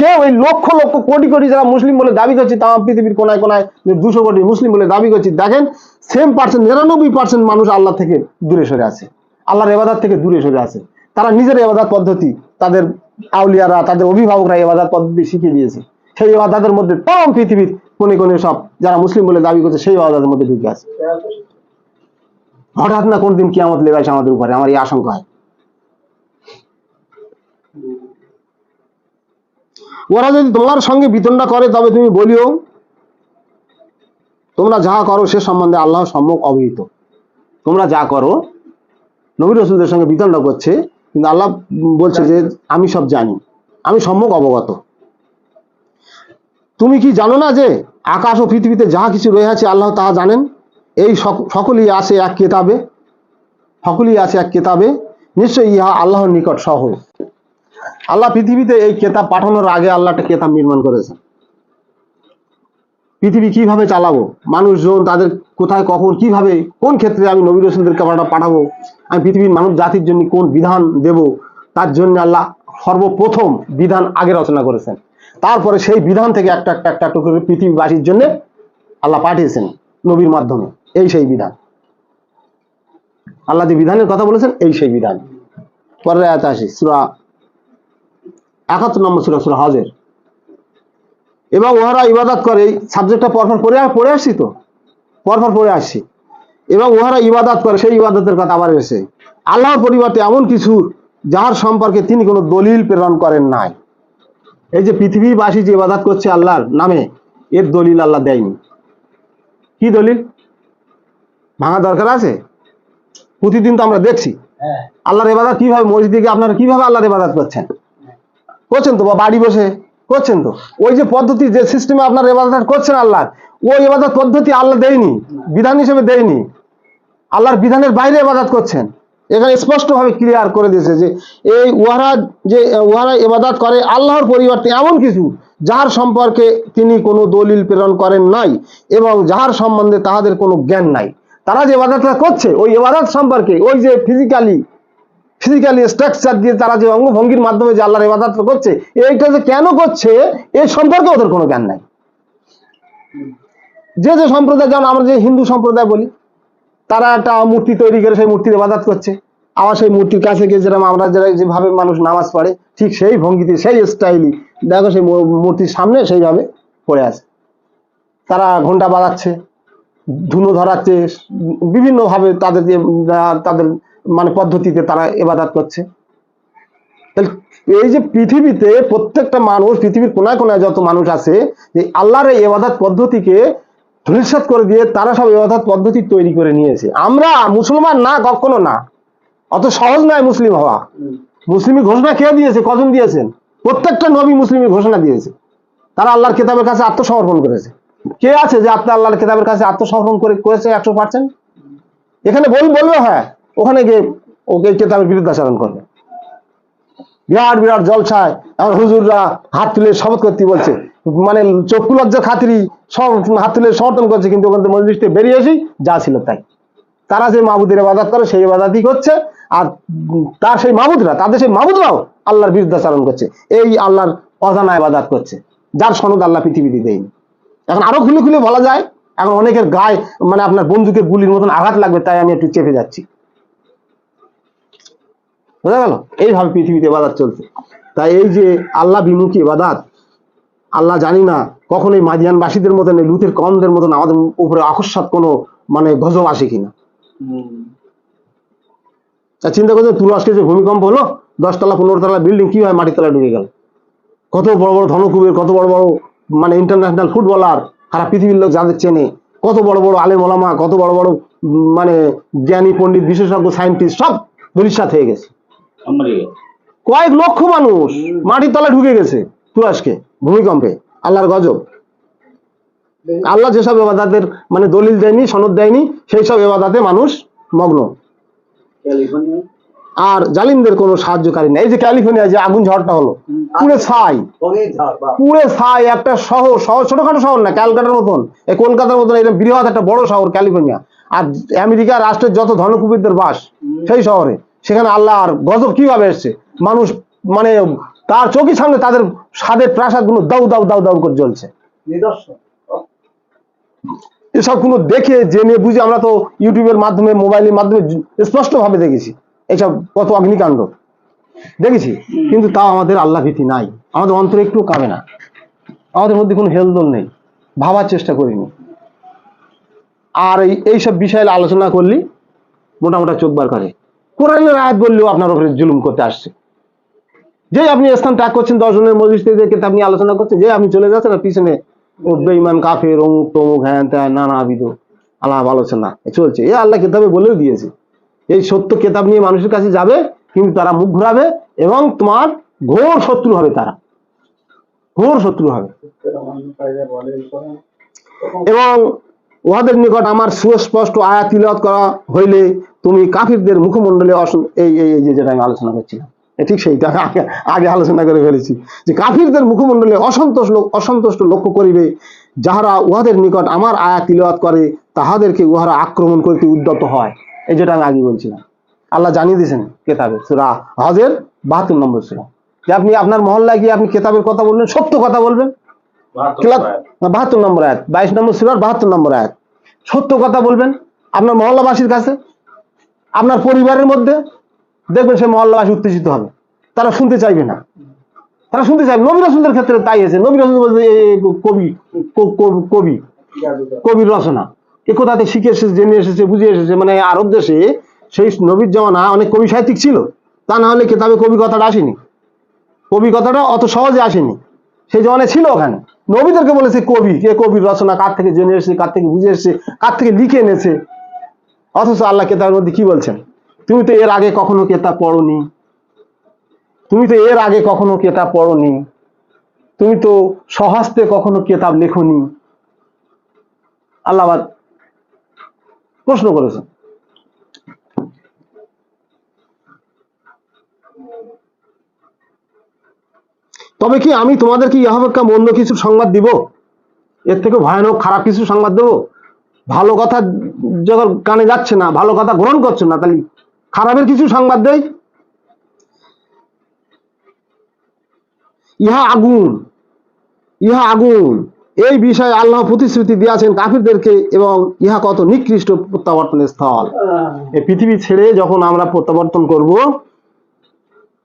কেউ এই লক্ষ লক্ষ কোটি কোটি যারা মুসলিম বলে দাবি করছে তাম পৃথিবীর কোনায় কোনায় দুশো কোটি মুসলিম বলে দাবি করছে, দেখেন সেম পার্সেন্ট নিরানব্বই পার্সেন্ট মানুষ আল্লাহ থেকে দূরে সরে আছে। আল্লাহর এবাদার থেকে দূরে সরে আছে। তারা নিজের এবাদাত পদ্ধতি, তাদের আউলিয়ারা, তাদের অভিভাবকরা এবাদাত পদ্ধতি শিখিয়ে দিয়েছে। সেই এবাদাদের মধ্যে তাম পৃথিবীর কোনে কোনে সব যারা মুসলিম বলে দাবি করছে, সেই এবাদাতের মধ্যে ঢুকে আছে। হঠাৎ না কোনদিন কিয়ামত লেগে আসে আমাদের উপরে, আমার এই আশঙ্কা হয়। ওরা যদি তোমার সঙ্গে বিতণ্ডা করে, তবে তুমি বলিও, তোমরা যাহা করো সে সম্বন্ধে আল্লাহ সম্মুখ অবহিত। তোমরা যা করো, নবী রসুলদের সঙ্গে বিতণ্ডা করছে, কিন্তু আল্লাহ বলছে যে, আমি সব জানি, আমি সম্মুখ অবগত। তুমি কি জানো না যে, আকাশ ও পৃথিবীতে যাহা কিছু রয়ে আছে আল্লাহ তাহা জানেন? এই সক- সকলই আছে এক কেতাবে, সকলই আছে এক কেতাবে, নিশ্চয়ই ইহা আল্লাহর নিকট সহজ আল্লাহ পৃথিবীতে এই কেতাব পাঠানোর আগে আল্লাহ একটা কেতাব নির্মাণ করেছেন পৃথিবী কীভাবে চালাবো? মানুষজন তাদের কোথায়, কখন, কীভাবে, কোন ক্ষেত্রে আমি নবী রসুলদেরকে পাঠা- পাঠাবো? আমি পৃথিবীর মানব জাতির জন্য কোন বিধান দেব? তার জন্য আল্লাহ সর্বপ্রথম বিধান আগে রচনা করেছেন। তারপরে সেই বিধান থেকে একটা একটা একটা একটা করে পৃথিবীবাসীর জন্য আল্লাহ পাঠিয়েছেন নবীর মাধ্যমে। এই সেই বিধান। আল্লাহ যে বিধানের কথা বলেছেন, এই সেই বিধান। পরের আয়াতে আসি, সুরা একাত্তর নম্বর সুরা সুরা হজের। এবং ওহারা ইবাদত করে এই সাবজেক্টটা পরপর পড়ে পড়ে আসছি তো? পরপর পড়ে আসছি। এবং ওহারা ইবাদত করে সেই ইবাদতের কথা আবার এসে আল্লাহর পরিবর্তে এমন কিছু যার সম্পর্কে তিনি কোনো দলিল প্রেরণ করেন নাই। এই যে পৃথিবীবাসী যে ইবাদত করছে আল্লাহর নামে এর দলিল আল্লাহ দেয়নি। কি দলিল? ভাঙা দরকার আছে? প্রতিদিন তো আমরা দেখছি। হ্যাঁ। আল্লাহর ইবাদত কীভাবে মসজিদে গিয়ে আপনারা কীভাবে আল্লাহর ইবাদত করছেন? করছেন তো বা বাড়ি বসে করছেন তো? ওই যে পদ্ধতি, যে সিস্টেমে আপনার ইবাদত করছেন আল্লাহ, ওই ইবাদত পদ্ধতি আল্লাহ দেয়নি, বিধান হিসেবে দেয়নি। আল্লাহর বিধানের বাইরে ইবাদত করছেন। এখানে স্পষ্টভাবে ক্লিয়ার করে দিয়েছে যে এই উহারা যে, উহারা ইবাদত করে আল্লাহর পরিবর্তে এমন কিছু যার সম্পর্কে তিনি কোনো দলিল প্রেরণ করেন নাই এবং যাহার সম্বন্ধে তাহাদের কোনো জ্ঞান নাই। তারা যে ইবাদতটা করছে, ওই ইবাদত সম্পর্কে, ওই যে ফিজিক্যালি ফিজিক্যালি স্ট্রাকচার দিয়ে তারা যে অঙ্গভঙ্গির মাধ্যমে যে আল্লাহর ইবাদত করছে, এইটা যে কেন করছে এই সম্পর্কে ওদের কোনো জ্ঞান নাই। যে যে সম্প্রদায়, যেমন আমরা যে হিন্দু সম্প্রদায় বলি, তারা একটা মূর্তি তৈরি করে সেই মূর্তির ইবাদত করছে। আবার সেই মূর্তির কাছে গিয়ে যেরকম আমরা যারা যেভাবে মানুষ নামাজ পড়ে, ঠিক সেই ভঙ্গিতে, সেই স্টাইলই দেখো সেই মূর্তির সামনে সেইভাবে পড়ে আছে। তারা ঘণ্টা বাজাচ্ছে, ধুনো ধরাচ্ছে বিভিন্নভাবে তাদের যে তাদের মানে পদ্ধতিতে তারা এবাদাত করছে। এই যে পৃথিবীতে প্রত্যেকটা মানুষ, পৃথিবীর কোনায় কোনায় যত মানুষ আছে, যে আল্লাহর এই এবাদাত পদ্ধতিকে ধূলিসাৎ করে দিয়ে তারা সব এবাদাত পদ্ধতি তৈরি করে নিয়েছে। আমরা মুসলমান না, কখনো না। অত সহজ নয় মুসলিম হওয়া। মুসলিমি ঘোষণা কে দিয়েছে, কজন দিয়েছেন? প্রত্যেকটা নবী মুসলিমি ঘোষণা দিয়েছে। তারা আল্লাহর কেতাবের কাছে আত্মসমর্পণ করেছে। কে আছে যে আপনার আল্লাহর কেতাবের কাছে আত্মসমর্পণ করে করেছে একশো পার্সেন্ট এখানে বল বলবে হ্যাঁ। ওখানে গিয়ে ওকে কেতাবের বিরুদ্ধাচরণ করবে। বিরাট বিরাট জলছায় আর হুজুররা হাত তুলে শপথ করতে বলছে। মানে চক্ষু লজ্জা খাতিরি সব হাত তুলে সমর্থন করছে, কিন্তু ওখান থেকে মজলিস বেরিয়ে এসেই যা ছিল তাই। তারা যে মাহবুদের ইবাদত করে, সেই ইবাদতই করছে। আর তার সেই মাহবুদরা, তাদের সেই মাহবুদরাও আল্লাহর বিরুদ্ধাচরণ করছে। এই আল্লাহর অজানা ইবাদত করছে, যার সনদ আল্লাহ পৃথিবীতে দেয়নি। এখন আরও খুলে খুলে বলা যায়, এখন অনেকের গায়ে মানে আপনার বন্দুকের গুলির মতন আঘাত লাগবে, তাই আমি একটু চেপে যাচ্ছি। বোঝা গেল? এইভাবে পৃথিবীতে বাদাত চলছে। তাই এই যে আল্লাহ বিমুখী বাদাত আল্লাহ জানি না কখন এই মাদিয়ানবাসীদের মতন, এই লুতের কমদের মতন আমাদের উপরে আকস্মাত কোনো মানে গজব আসে কিনা। তা চিন্তা করছেন তুরস্কে যে ভূমিকম্প হলো, দশতলা পনেরো তলা বিল্ডিং, কি হয় মাটির তলায় ঢুকে গেল? কত বড় বড় ধনকুবের, কত বড় বড় মানে ইন্টারন্যাশনাল ফুটবলার সারা পৃথিবীর লোক যাদের চেনে, কত বড় বড় আলেম ওলামা, কত বড় বড় মানে জ্ঞানী পণ্ডিত, বিশেষজ্ঞ সায়েন্টিস্ট সব ধরিসাত হয়ে গেছে। কয়েক লক্ষ মানুষ মাটির তলায় ঢুকে গেছে তুরস্কে ভূমিকম্পে। আল্লাহর গজব। আল্লাহ যেসব এবাদাতের মানে দলিল দেয়নি সনদ দেয়নি সেই সব এবাদাতে মানুষ মগ্ন। আর জালিমদের কোনো সাহায্যকারী নেই। এই যে ক্যালিফোর্নিয়া যে আগুন ঝড়টা হলো পুরে ছাই। পুরে ছাই একটা শহর শহর ছোটখাটো শহর না ক্যালকাটার মতন। এই কলকাতার মতন এটা বৃহৎ একটা বড় শহর ক্যালিফোর্নিয়া। আর আমেরিকা রাষ্ট্রের যত ধনকুবিরদের বাস সেই শহরে। সেখানে আল্লাহ আর গজব কীভাবে এসছে? মানুষ মানে তার চোখের সামনে তাদের স্বাদের প্রাসাদগুলো দাউ দাউ দাউ দাউ করে জ্বলছে। এসব কোনো দেখে জেনে বুঝে আমরা তো ইউটিউবের মাধ্যমে মোবাইলের মাধ্যমে স্পষ্ট ভাবে দেখেছি। এসব কত অগ্নিকাণ্ড। দেখেছি? কিন্তু তাও আমাদের আল্লাহ ভীতি নাই। আমাদের অন্তরে একটু কামে না। আমাদের মধ্যে কোনো হেলদোল নেই। ভাবার চেষ্টা করিনি। আর এই এইসব বিষয়ে আলোচনা করলি মোটামোটা চোখ বার করে। কোরআনের আয়াত বললেও আপনার উপরে জুলুম করতে আসছে। যে আপনি স্থান ত্যাগ করছেন দশজনের মজলিস থেকে আপনি আলোচনা করছেন, যে আপনি চলে যাচ্ছেন, আর পিছনে ও বেঈমান, কাফের, অমুক তমুক, হ্যান ত্যান নানাবিধ আলাপ আলোচনা চলছে। এ আল্লাহ কেতাবে বলেও দিয়েছে। এই সত্য কেতাব নিয়ে মানুষের কাছে যাবে, কিন্তু তারা মুখ ঘুরাবে এবং তোমার ঘোর শত্রু হবে তারা। ঘোর শত্রু হবে। এবং উহাদের নিকট আমার সুস্পষ্ট আয়াত তিলাওয়াত করা হইলে তুমি কাফিরদের মুখমণ্ডলে এই এই যে যেটা আমি আলোচনা করছিলাম ঠিক সেইটা আগে আগে আলোচনা করে ফেলেছি যে কাফিরদের মুখমণ্ডলে অসন্তোষ লোক অসন্তুষ্ট লক্ষ্য করিবে যাহারা উহাদের নিকট আমার আয়া তিলাওয়াত করে, তাহাদেরকে উহারা আক্রমণ করতে উদ্যত হয়। এই যেটা আমি আগে বলছিলাম। আল্লাহ জানিয়ে দিয়েছেন কেতাবে, সুরা হজের বাহাত্তর নম্বর সুরা। যে আপনি আপনার মহল্লায় গিয়ে আপনি কেতাবের কথা বলবেন, সত্য কথা বলবেন। বাহাত্তর নম্বর আয়াত। বাইশ নম্বর সুরার বাহাত্তর নম্বর আয়াত। সত্য কথা বলবেন আপনার মহল্লাবাসীর কাছে আপনার পরিবারের মধ্যে দেখবেন সে মহল্লাবাসী উত্তেজিত হবে। তারা শুনতে চাইবে না। তারা শুনতে চাইবে নবী রসুলদের ক্ষেত্রে তাই আছে। নবী রসুল কবি কবি কবির রচনা। এ কোথাতে শিখে এসেছে জেনে এসেছে বুঝে এসেছে। মানে আরব দেশে সেই নবীর জমানা অনেক কবি সাহিত্যিক ছিল। তা না হলে কেতাবে কবি কথাটা আসেনি। কবি কথাটা অত সহজে আসেনি। সেই জমানায় ছিল ওখানে। নবীদেরকে বলেছে কবি, কে কবির রচনা, কার থেকে জেনে এসেছে, কার থেকে বুঝে এসেছে, কার থেকে লিখে এনেছে? অথচ আল্লাহ কেতাবের মধ্যে কি বলছেন? তুমি তো এর আগে কখনো কেতাব পড়নি। তুমি তো এর আগে কখনো কেতাব পড়নি। তুমি তো সহস্তে কখনো কেতাব লেখনি। আল্লাহ প্রশ্ন করেছেন। তবে কি আমি তোমাদেরকে ইহাবেক্ষা মন্দ কিছু সংবাদ দিব? এর থেকে ভয়ানক খারাপ কিছু সংবাদ দেবো? ভালো কথা যখন কানে যাচ্ছে না ভালো কথা গ্রহণ করছে না তাহলে খারাপের কিছু সংবাদ দেয় ইহা আগুন ইহা আগুন। এই বিষয়ে আল্লাহ প্রতিশ্রুতি দিয়েছেন কাফিরদেরকে এবং ইহা কত নিকৃষ্ট প্রত্যাবর্তনের স্থল। এই পৃথিবী ছেড়ে যখন আমরা প্রত্যাবর্তন করব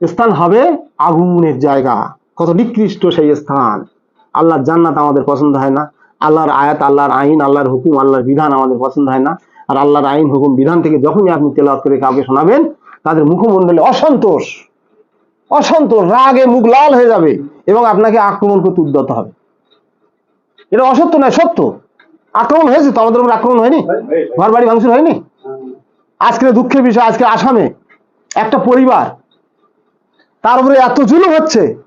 স্থান হবে আগুনের জায়গা। কত নিকৃষ্ট সেই স্থান। আল্লাহর জান্নাত আমাদের পছন্দ হয় না। আল্লাহর আয়াত, আল্লাহর আইন, আল্লাহর হুকুম, আল্লাহর বিধান আমাদের পছন্দ হয় না। আর আল্লাহর আইন, হুকুম, বিধান থেকে যখনই আপনি তেলাওয়াত করে কাউকে শোনাবেন, তাদের মুখমণ্ডলে অসন্তোষ অসন্তোষ, রাগে মুখ লাল হয়ে যাবে এবং আপনাকে আক্রমণ করতে উদ্যত হবে। এটা অসত্য নয়, সত্য। আক্রমণ হয়েছে তো? আমাদের উপর আক্রমণ হয়নি? ঘর বাড়ি ভাঙচুর হয়নি? আজকের দুঃখের বিষয় আজকে আসামে একটা পরিবার, তার উপরে এত জুলুম হচ্ছে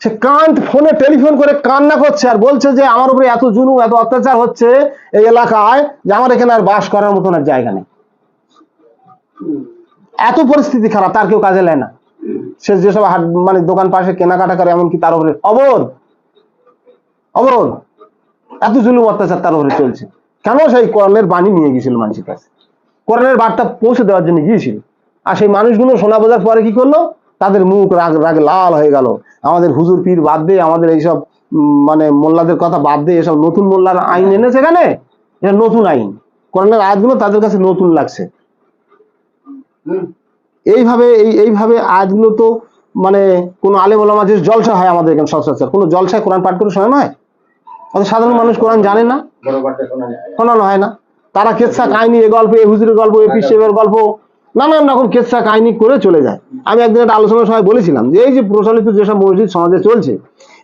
সে কান ফোনে টেলিফোন করে কান্না করছে আর বলছে যে আমার উপরে এত জুলুম, এত অত্যাচার হচ্ছে এই এলাকায় যে আমার এখানে আর বাস করার মতন আর জায়গা নেই। এত পরিস্থিতি খারাপ, তার কেউ কাজে নেয় না। সে যেসব হাট মানে দোকান পাশে কেনাকাটা করে, এমনকি তার উপরে অবরোধ অবরোধ, এত জুলুম, অত্যাচার তার উপরে চলছে। কেন সেই করণের বাণী নিয়ে গিয়েছিল মানুষের কাছে? করণের বার্তা পৌঁছে দেওয়ার জন্য গিয়েছিল। আর সেই মানুষগুলো সোনা বোঝার পরে কি করল? তাদের মুখ রাগ রাগ লাল হয়ে গেল। আমাদের হুজুর পীর বাদ দিয়ে আমাদের এইসব মানে মোল্লাদের কথা বাদ দিয়ে এসব নতুন মোল্লার আইন এনেছে এখানে এটা নতুন আইন। করণের আয়াতগুলো তাদের কাছে নতুন লাগছে। এইভাবে এই এইভাবে আয়াতগুলো তো মানে কোনো আলেম ওলামা যে জলসা হয় আমাদের এখানে সচরাচর। কোনো জলসায় কোরআন পাঠ করে শোনানো হয় অত সাধারণ মানুষ কোরআন জানে না। শোনা শোনানো হয় না। তারা কেচ্ছা কাহিনী এ গল্প এ হুজুরের গল্প এ পিসেবের গল্প নানান রকম কেচ্ছা কাহিনী করে চলে যায়। আমি একদিন একটা আলোচনার সময় বলেছিলাম যে এই যে প্রচলিত যেসব মসজিদ সমাজে চলছে,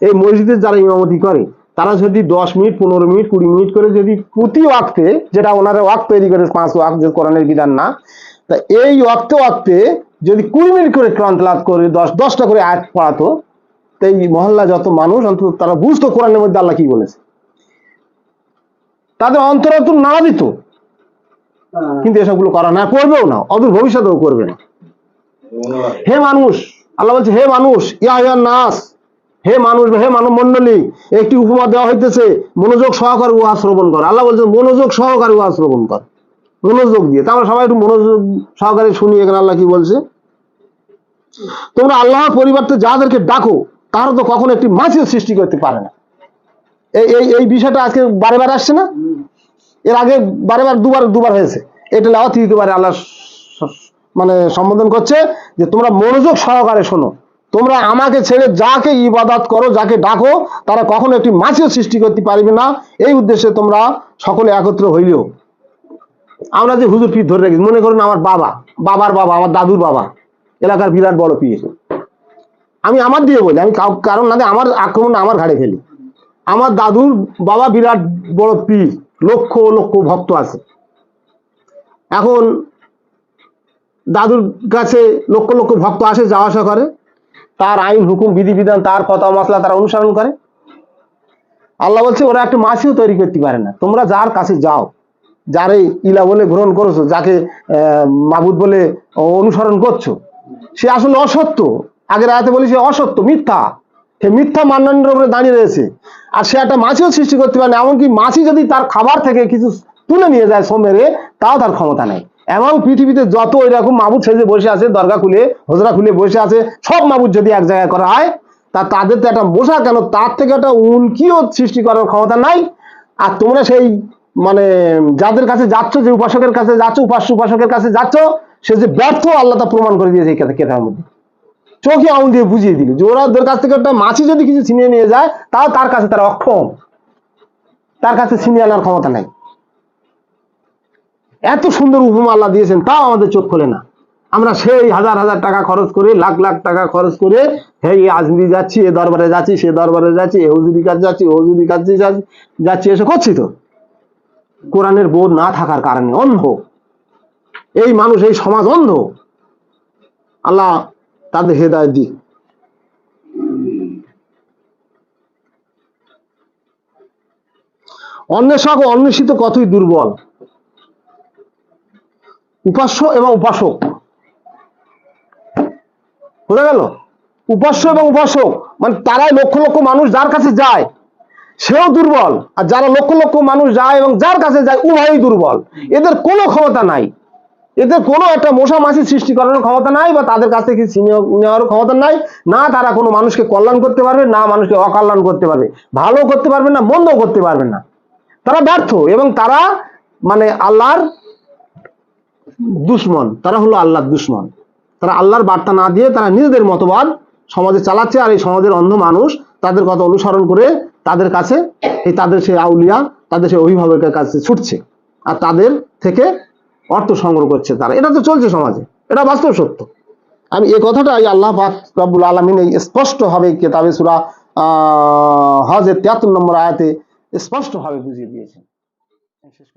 এই মসজিদের যারা ইমামতি করে, তারা যদি দশ মিনিট, পনেরো মিনিট, কুড়ি মিনিট করে যদি প্রতি ওয়াক্তে, যেটা ওনারা ওয়াক্ত তৈরি করে, পাঁচ ওয়াক্ত যে কোরআনের বিধান না, তা এই ওয়াক্তে ওয়াক্তে যদি কুড়ি মিনিট করে কোরআন তেলাওয়াত করে, দশ, দশটা করে আয়াত পড়াতো, তো এই মহল্লা যত মানুষ, অন্তত তারা বুঝতো কোরআনের মধ্যে আল্লাহ কি বলেছে। তাদের অন্তর নাড়া দিত। কিন্তু এসবগুলো করা না, করবেও না, অদূর ভবিষ্যতেও করবে না। হে মানুষ, আল্লাহ বলছে, হে মানুষ, ইয়া নাস, হে মানুষ, হে মানব মন্ডলী একটি উপমা দেওয়া হইতেছে, মনোযোগ সহকারে উহা শ্রবণ কর। আল্লাহ বলছে মনোযোগ সহকারে উহা শ্রবণ কর। মনোযোগ দিয়ে। তা সবাই একটু মনোযোগ সহকারে শুনি, এখানে আল্লাহ কি বলছে? তোমরা আল্লাহর পরিবর্তে যাদেরকে ডাকো, তারা তো কখনো একটি মাছিও সৃষ্টি করতে পারে না। এই এই বিষয়টা আজকে বারে বারে আসছে না? এর আগে বারে বার দুবার দুবার হয়েছে। এটা নেওয়া তৃতীয়বারে আল্লাহ মানে সম্বোধন করছে যে তোমরা মনোযোগ সহকারে শোনো। তোমরা আমাকে ছেড়ে যাকে ইবাদাত করো, যাকে ডাকো, তারা কখনো একটি মাছিও সৃষ্টি করতে পারবে না। এই উদ্দেশ্যে তোমরা সকলে একত্র হইলেও। আমরা যে হুজুর পীর ধরে রেখেছি, মনে করুন আমার বাবা, বাবার বাবা, আমার দাদুর বাবা, এলাকার বিরাট বড় পীর। আমি আমার দিয়ে বলি, আমি কারণ না আমার আক্রমণ আমার ঘাড়ে ফেলি। আমার দাদুর বাবা বিরাট বড় পীর। লক্ষ লক্ষ ভক্ত আছে। এখন দাদুর কাছে লক্ষ লক্ষ ভক্ত আসে, যাওয়া আসা করে। তার আইন, হুকুম বিধিবিধান তার কথা, মশলা, তারা অনুসরণ করে। আল্লাহ বলছে, ওরা একটা মাছিও তৈরি করতে পারে না। তোমরা যার কাছে যাও, যারে ইলা বলে গ্রহণ করেছ, যাকে মাবুদ বলে অনুসরণ করছ, সে আসলে অসত্য। আগের আয়াতে বলি, সে অসত্য, মিথ্যা। সে মিথ্যা মান্যের উপরে দাঁড়িয়ে রয়েছে। আর সে একটা মাছিও সৃষ্টি করতে পারে না, এমনকি মাছি যদি তার খাবার থেকে কিছু তুলে নিয়ে যায় সোমেরে তাও তার ক্ষমতা নেই। এমন পৃথিবীতে যত এরকম মাবুদ সেজে বসে আছে, দরগা খুলে, হজরা খুলে বসে আছে, সব মাবুদ যদি এক জায়গায় করা হয়, তা তাদের তো একটা মশা কেন? তার থেকে একটা উনকিও সৃষ্টি করার ক্ষমতা নাই। আর তোমরা সেই মানে যাদের কাছে যাচ্ছ, যে উপাসকের কাছে যাচ্ছ, উপাস্য উপাসকের কাছে যাচ্ছ, সে যে ব্যর্থ, আল্লাহ তা প্রমাণ করে দিয়েছে কেতার মধ্যে। চোখে আঙুল দিয়ে বুঝিয়ে দিল যে ওরা ওদের কাছ থেকে একটা মাছি যদি কিছু ছিনিয়ে নিয়ে যায়, তাও তার কাছে তারা অক্ষম। তার কাছে ছিনিয়ে আনার ক্ষমতা নাই। এত সুন্দর উপমা আল্লাহ দিয়েছেন, তাও আমাদের চোখ খোলে না। আমরা সেই হাজার হাজার টাকা খরচ করে, লাখ লাখ টাকা খরচ করে এই আজমিরি যাচ্ছি, এ দরবারে যাচ্ছি, সে দরবারে যাচ্ছি, এ হুজুরি কাজ যাচ্ছি হুজুরি কাজ যাচ্ছি এসে করছি তো। কোরআনের বোধ না থাকার কারণে অন্ধ। এই মানুষ, এই সমাজ অন্ধ। আল্লাহ তাদের হেদায়ত দিক অন্বেষক ও অন্বেষিত কতই দুর্বল। উপাস্য এবং উপাসক। বোঝা গেল? উপাস্য এবং উপাসক মানে তারাই লক্ষ লক্ষ মানুষ যার কাছে যায়, সেও দুর্বল। আর যারা লক্ষ লক্ষ মানুষ যায় এবং যার কাছে যায়, উভয়ই দুর্বল। এদের কোনো ক্ষমতা নাই। এদের কোনো একটা মশা মাছি সৃষ্টি করার ক্ষমতা নাই বা তাদের কাছ থেকে নেওয়ার ক্ষমতা নাই। না তারা কোনো মানুষকে কল্যাণ করতে পারবে, না মানুষকে অকল্যাণ করতে পারবে। ভালো করতে পারবে না মন্দ করতে পারবে না। তারা ব্যর্থ এবং তারা মানে আল্লাহর দুশ্মন। তারা হলো আল্লাহর দুশ্মন। তারা আল্লাহর বার্তা না দিয়ে তারা নিজেদের মতবাদ সমাজে চালাচ্ছে আর এই সমাজের অন্ধ মানুষ তাদের কথা অনুসরণ করে তাদের কাছে এই তাদের সেই আউলিয়া, তাদের সেই অভিভাবকের কাছে ছুটছে। আর তাদের থেকে অর্থ সংগ্রহ করছে তারা। এটা তো চলছে সমাজে। এটা বাস্তব সত্য। আমি এই কথাটাই আল্লাহ রাবুল আলমিন এই স্পষ্ট হবে কেতাবে সুরা হজের তিয়াত্তর নম্বর আয়াতে স্পষ্ট হবে বুঝিয়ে দিয়েছেন। শেষ।